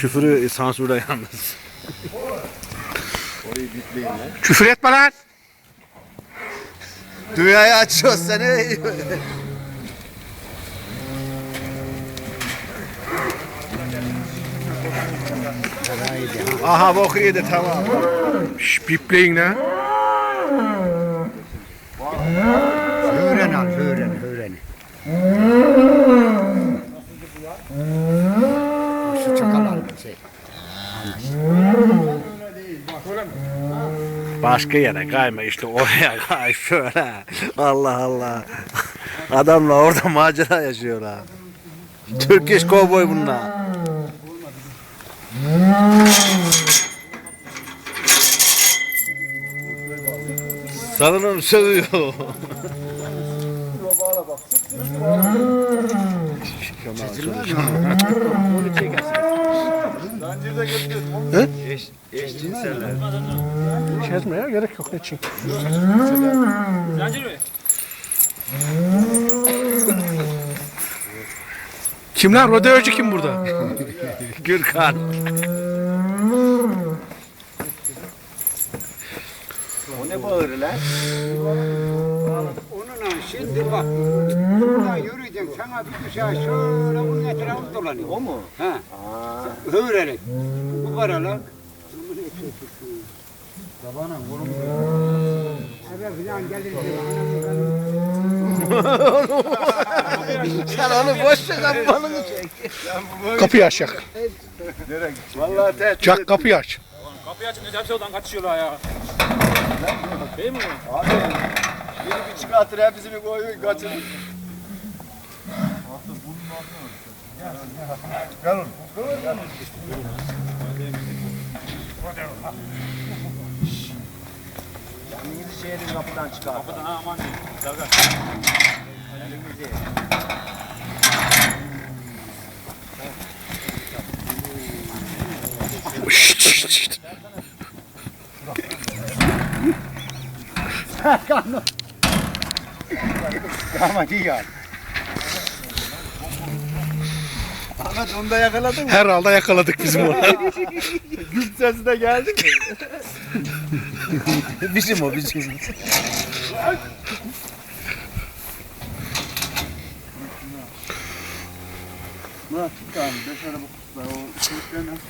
Küfürü sansürle yalnız. Orayı bitleyin lan. Küfür etme lan. Dünyayı açıyor seni. Aha boku yedi tamam. Şş, bipleyin lan. Başka yere kayma işte oraya kay şöyle. Allah Allah. Adamla orada macera yaşıyorlar. Türk iş kovboy bunlar. Salınım sövüyor. Kesme ya gerek yok ne için. Zancır mı? Kim lan? Rodeocu kim burada? Gürkan. O ne bağırır lan? Onunla şimdi bak. Buradan yürüyeceksin. Sana bir düşer şöyle bunun etrafı dolanıyor. O mu? Ha. Hıvırerek. Bu paralar. Babana vurun. Evet filan gelir. Sen onu boş ver sen balını çek. Kapıyı aç yak. Vallahi tehdit Çak kapıyı aç. Kapıyı açın. Hepsi oradan kaçışıyorlar ya. Değil mi? Abi, biri bir çıkartır hepsini koyuyor, kaçırır. Kendinizi şehrin kapıdan çıkar. Kapıdan ha aman diyeyim. Dalga. Şşt, şşt, şşt. Ama iyi Ahmet onu da yakaladın mı? Herhalde yakaladık bizim onu. Güm sesi de geldi mi? bizim o bizim. Murat tamam dışarı bak. O çocuklar nasıl?